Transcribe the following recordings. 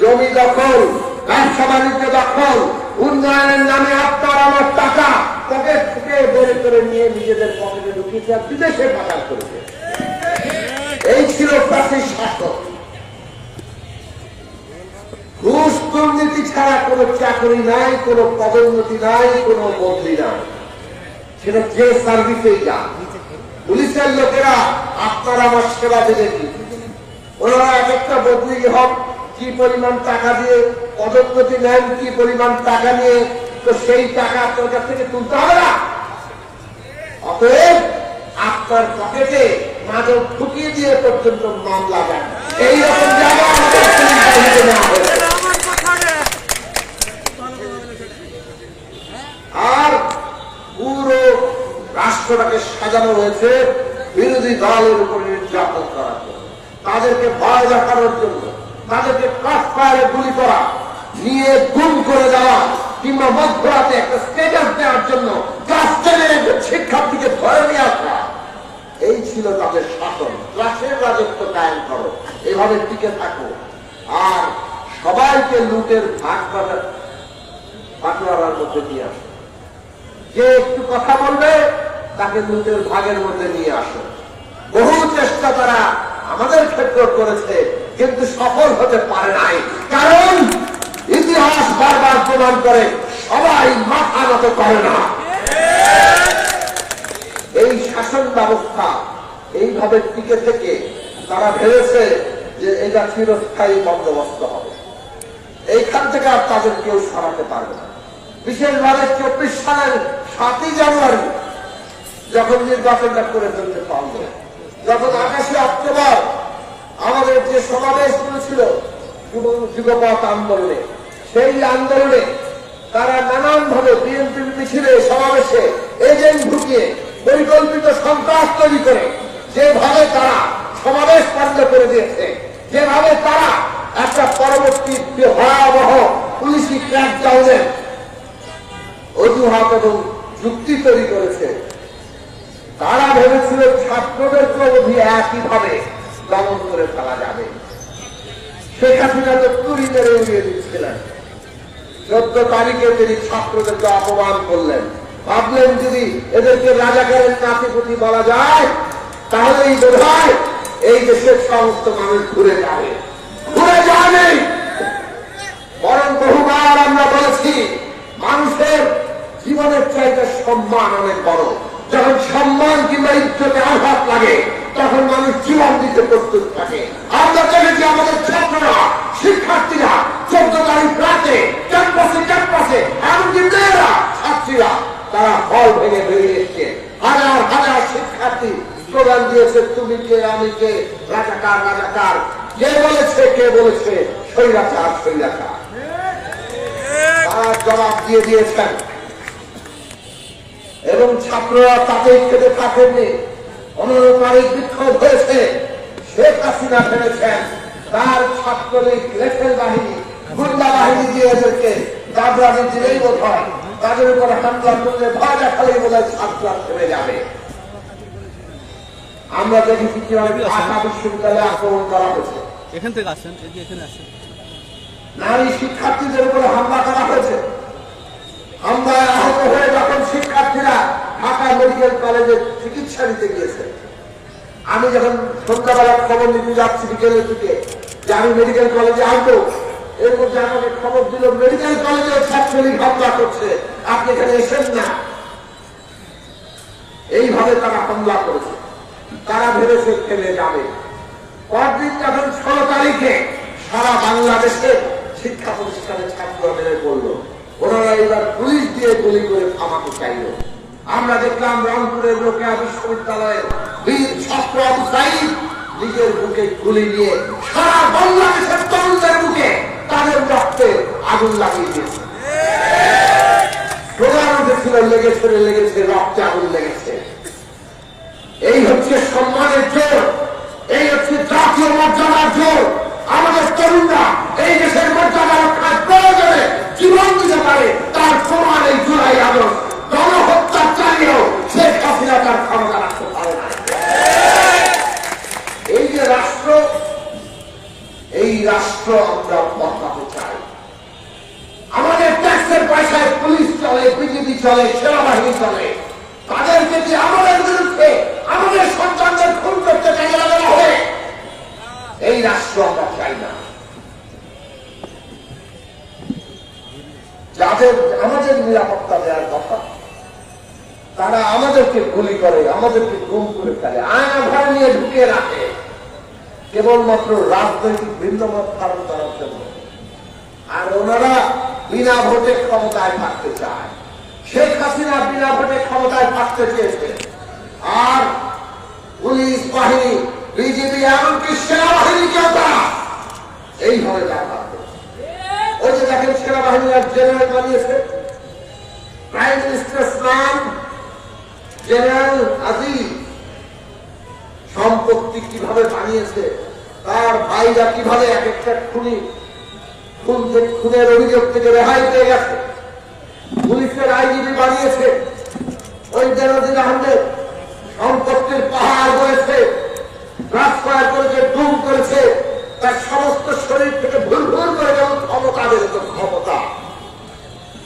জমি দখল ব্যবসা বাণিজ্য দখল, উন্নয়নের নামে আপনার আমার টাকা পকেট থেকে বের করে নিয়ে নিজেদের পকেটে ঢুকিয়েছে আর বিদেশে পাচার করেছে। এই ছিল প্রাচীন শাসক। ঘুষ দুর্নীতি ছাড়া কোনো চাকরি নাই, কোনো পদোন্নতি নাই, কোনো বদলি নাই। সেটা যে সার্ভিসেই যান পুলিশের লোকেরা আপনার আমার সেবা কি? ওনারা এক একটা বদলি হন কি পরিমাণ টাকা দিয়ে, পদোন্নতি নেন, কি পরিমাণ টাকা নিয়ে, তো সেই টাকা আপনার কাছ থেকে তুলতে হবে না অতএব আপনার পকেটে মাদক ঢুকিয়ে দিয়ে পর্যন্ত মামলা দেন এইরকম জায়গা। আর পুরো রাষ্ট্রটাকে সাজানো হয়েছে বিরোধী দলের উপর নির্যাতন করার জন্য তাদেরকে ভয় দেখানোর জন্য তাদেরকে ক্রস ফায়ারে গুলি করা নিয়ে গুম করে দেওয়া কিংবা মধ্যরাতে একটা স্টেটাস দেওয়ার জন্য ক্লাস টেনের একজন শিক্ষার্থীকে ধরে নিয়ে আসা। এই ছিল তাদের শাসন। ক্লাসের রাজত্ব কায়েম করো। এভাবে টিকে থাকো। আর সবাইকে লুটের ভাগ বাটা বাটোয়ারার মধ্যে নিয়ে আসো। যে একটু কথা বলবে, তাকে লুটের ভাগের মধ্যে নিয়ে আসো। বহু চেষ্টা তারা আমাদের ক্ষেত্র করেছে, কিন্তু সফল হতে পারে নাই। কারণ ইতিহাস বারবার প্রমাণ করে, সবাই মাথা নত করে না। এই শাসন ব্যবস্থা এইভাবে টিকে থেকে তারা ভেবেছে যে এটা চিরস্থায়ী বন্দোবস্ত হবে। এইখান থেকে আর তাদের কেউ সরাতে পারবে না। বিশেষভাবে চব্বিশ সালের সাতই জানুয়ারি, যখন নির্বাচনটা করে ফেলতে পারবে, যখন আকাশে অক্টোবর আমাদের যে সমাবেশগুলো ছিল যুব- যুগপথ আন্দোলনে সেই আন্দোলনে তারা নানান ভাবে বিএনপি মিছিলে সমাবেশে এজেন্ট ঢুকিয়ে পরিকল্পিত সন্ত্রাস তৈরি করে যেভাবে তারা সমাবেশ বন্ধ করে দিয়েছে, যেভাবে তারা একটা পরবর্তী ভয়াবহ পুলিশি ক্র্যাকডাউনের অজুহাত এবং যুক্তি তৈরি করেছে। তারা ভেবেছিল ছাত্রদের অবধি একইভাবে দমন করে ফেলা যাবে। শেখ হাসিনা তো তুরি মেরে উড়িয়ে দিচ্ছিলেন। চোদ্দ তারিখে তিনি ছাত্রদেরকে অপমান করলেন। ভাবলেন যদি এদেরকে রাজাকারের নাতিপুতি বলা যায়, তাহলেই বোধ এই দেশের সমস্ত মানুষ ঘুরে যাবে। ঘুরে যাবে! বরং বহুবার আমরা বলেছি, মানুষের জীবনের চাইতে সম্মান অনেক বড়। যখন সম্মান কিংবা ইজ্জতে আঘাত লাগে তখন মানুষ জীবন দিতে প্রস্তুত থাকে আমরা দেখেছি আমাদের ছাত্ররা শিক্ষার্থীরা চোদ্দ তারিখ রাতে ক্যাম্পাসে ক্যাম্পাসে এমনকি মেয়েরা ছাত্রীরা তারা হল ভেঙে বেরিয়ে এসছে হাজার হাজার শিক্ষার্থী স্লোগান দিয়েছে তুমি কে আমি কে রাজাকার রাজাকার। কে বলেছে কে বলেছে? স্বৈরাচার স্বৈরাচার। জবাব দিয়ে দিয়েছেন। এবং ছাত্ররা খেতে থাকেননি। বিক্ষোভ হয়েছে। শেখ হাসিনা ফেলেছেন তার ছাত্রলীগ লেখের বাহিনী, গুন্ডা বাহিনী দিয়ে এদেরকে দিলেই বোধ হয় তাদের উপর হামলা করলে ভয় দেখালেই বোধ হয় ছাত্ররা যাবে। আমরা দেখেছি কীভাবে ঢাকা বিশ্ববিদ্যালয়ে আক্রমণ করা হয়েছে। এখান থেকে আসেন এই যে এখানে আসেন। নারী শিক্ষার্থীদের উপরে হামলা করা হয়েছে। হামলায় আহত হয়ে যখন শিক্ষার্থীরা ঢাকা মেডিকেল কলেজে চিকিৎসা নিতে গিয়েছে আমি যখন সন্ধ্যাবেলা খবর নিতে যাচ্ছি বিকেলের দিকে যে আমি মেডিকেল কলেজে আসব এর মধ্যে আমাকে খবর দিল মেডিকেল কলেজে ছাত্রলীগ হামলা করছে আপনি এখানে এসেন না। এইভাবে তারা হামলা করেছে। তারা ভেবেছে ফেলে যাবে। পরদিন যখন ষোলো তারিখে সারা বাংলাদেশে শিক্ষা প্রতিষ্ঠানে ছাত্র নেমে পড়ল, ওনারা এবার পুলিশ দিয়ে গুলি করে থামাতে চাইল। আমরা দেখলাম রংপুরের রোকেয়া বিশ্ববিদ্যালয়ের বীর ছাত্র সাইদ নিজের বুকে গুলি নিয়ে সারা বাংলাদেশের তরুণদের বুকে তাদের রক্তে আগুন লাগিয়ে দিয়েছে। প্রধান লেগেছে লেগেছে, রক্তে আগুন লেগেছে। সম্মানের জোর, এই হচ্ছে জাতীয় মর্যাদার জোর। আমাদের তরুণরা এই দেশের মর্যাদা রক্ষার প্রয়োজনে জীবন দিতে পারে, তার প্রমাণ এই জুলাই আগস্ট। গণহত্যা চালিয়েও শেখ হাসিনা তার ক্ষমতা রাখতে পারে না। এই যে রাষ্ট্র, এই রাষ্ট্র আমরা বদলাতে চাই। আমাদের ট্যাক্সের পয়সায় পুলিশ চলে বিজেপি চলে, সেনাবাহিনী চলে। তাদেরকে যে আমাদের বিরুদ্ধে আমাদের সন্তানদের খুন করতে কাজে লাগানো হবে এই রাষ্ট্র আমরা চাই না যাদের আমাদের নিরাপত্তা দেওয়ার কথা তারা আমাদেরকে গুলি করে, আমাদেরকে গুম করে ফেলে আয়না ঘর নিয়ে ঢুকিয়ে রাখে। কেবলমাত্র রাজনৈতিক ভিন্নমত কারণ করার জন্য। আর ওনারা বিনা ভোটে ক্ষমতায় থাকতে চায়। শেখ হাসিনা বিনা ভোটে ক্ষমতায় থাকতে চেয়েছে। আর পুলিশ বাহিনী বিজেপি এমনকি সেনাবাহিনীকেও তারা এইভাবে করছে। ওই যে দেখেন, সেনাবাহিনী আর জেনারেল বানিয়েছে। প্রাইম মিনিস্টার নাম জেনারেল আজিজ। সম্পত্তি কীভাবে বানিয়েছে, তার ভাইরা কীভাবে এক একটা খুনি খুন খুনের অভিযোগ থেকে রেহাই পেয়ে গেছে। পুলিশের আইজিবি বানিয়েছে ওই বেনজির আহমেদ সম্পত্তির পাহাড় করেছে ট্রান্সফার করেছে ডুম করেছে, তার সমস্ত শরীর থেকে ভুল ভুল করে যেমন ক্ষমতা বেরোত ক্ষমতা।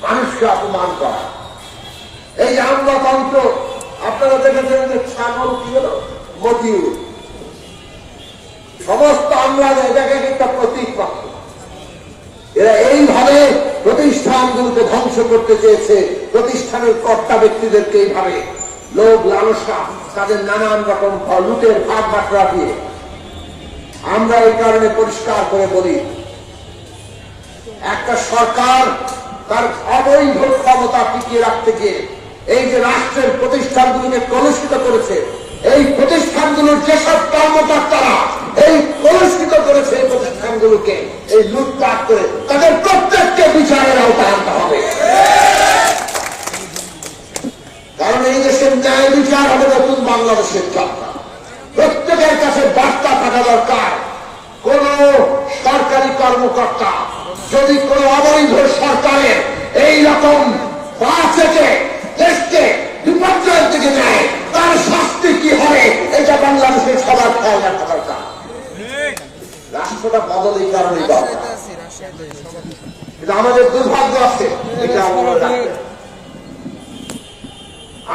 মানুষকে অপমান করা। এই আমলাতন্ত্র আপনারা দেখেছেন যে ছাগল কি হলো? মতিউর। সমস্ত আমলাদের এটাকে একটা প্রতীক মাত্র এরা এইভাবে প্রতিষ্ঠানগুলোকে ধ্বংস করতে চেয়েছে। প্রতিষ্ঠানের কর্তা ব্যক্তিদেরকে এইভাবে। লোভ, লালসা, তাদের নানান রকম লুটের ভাগ বাটরা দিয়ে। আমরা এই কারণে পরিষ্কার করে বলি, একটা সরকার তার অবৈধ ক্ষমতা টিকিয়ে রাখতে গিয়ে এই যে রাষ্ট্রের প্রতিষ্ঠানগুলিকে কলুষিত করেছে, এই প্রতিষ্ঠানগুলোর যেসব কর্মকর্তারা এই কলুষিত করেছে এই প্রতিষ্ঠানগুলোকে, এই লুটপাট করে তাদের প্রত্যেককে বিচারের আওতায় আনতে হবে। কারণ এই দেশের ন্যায় বিচার হবে নতুন বাংলাদেশের যাত্রা প্রত্যেকের কাছে বার্তা থাকা দরকার। কোন সরকারি কর্মকর্তা যদি কোন অবৈধ সরকারের এই রকম পা থেকে দেশকে বিপর্যয়ের দিকে নেয় তার শাস্তি কি হবে, এটা বাংলাদেশের সবার খেয়াল রাখা দরকার। রাষ্ট্রটা কারণেই দরকার। কিন্তু আমাদের দুর্ভাগ্য আছে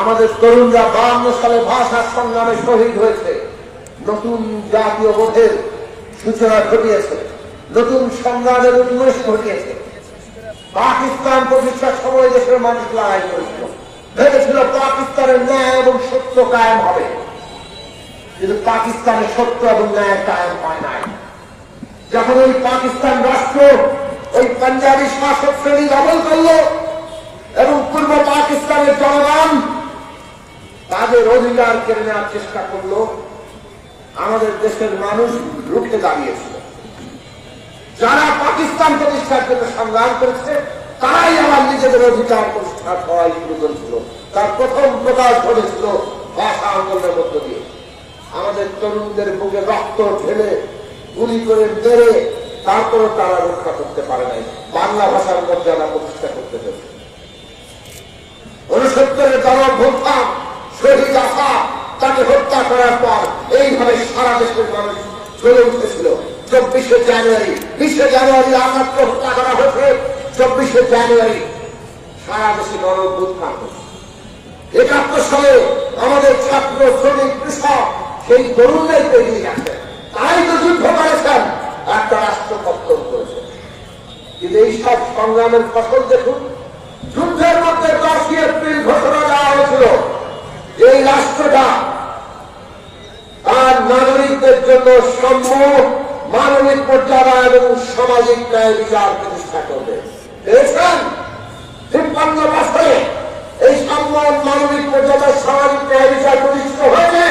আমাদের তরুণরা সালে ভাষার সংগ্রামে শহীদ হয়েছে। নতুন জাতীয় বোধের সূচনা ঘটিয়েছে। নতুন সংগ্রামের উন্মেষ ঘটিয়েছে। পাকিস্তান প্রতিষ্ঠার সময় দেশের মানুষ লড়াই করেছিল। ভেবেছিল পাকিস্তানের ন্যায় এবং সত্য কায়েম হবে। কিন্তু পাকিস্তানের সত্য এবং ন্যায় কায়েম হয় নাই। যখন ওই পাকিস্তান রাষ্ট্র, ওই পাঞ্জাবি শাসক শ্রেণি দখল করল এবং পূর্ব পাকিস্তানের জনগণ তাদের অধিকার কেড়ে নেওয়ার চেষ্টা করল, আমাদের দেশের মানুষ রুখে দাঁড়িয়েছিল। যারা পাকিস্তান প্রতিষ্ঠার জন্য সংগ্রাম করেছে তারাই আমার নিজেদের অধিকার প্রতিষ্ঠা করাই শুরু করেছিল তার প্রথম প্রকাশ ঘটেছিল ভাষা আন্দোলনের মধ্য দিয়ে। আমাদের তরুণদের বুকে রক্ত ঢেলে, গুলি করে মেরে তারপরে তারা রক্ষা করতে পারে নাই। বাংলা ভাষার মর্যাদা প্রতিষ্ঠা করতে পেরেছে উনসত্তরের দল ভোটফাম শহীদ আফা তাকে হত্যা করার পর এইভাবে সারা দেশের মানুষ চলে উঠেছিল। চব্বিশে জানুয়ারি, বিশে জানুয়ারি আমাকে হত্যা করা হয়েছে। চব্বিশে জানুয়ারি সারা দেশে গণ উত্থান। একাত্তর সালে আমাদের ছাত্র, শ্রমিক, কৃষক সেই তরুণদের তৈরি আছে তাই তো যুদ্ধ করেছেন, একটা রাষ্ট্র পত্তন করেছে। কিন্তু এই সব সংগ্রামের ফসল দেখুন, যুদ্ধের মধ্যে দশই এপ্রিল ঘোষণা দেওয়া হয়েছিল এই রাষ্ট্রটা তার নাগরিকদের জন্য সম্য মানবিক মর্যাদা এবং সামাজিক ন্যায় বিচার প্রতিষ্ঠা করবে। এই সম্মান মানবিক মর্যাদা সামাজিক ন্যায় বিচার প্রতিষ্ঠিত হয়েছে।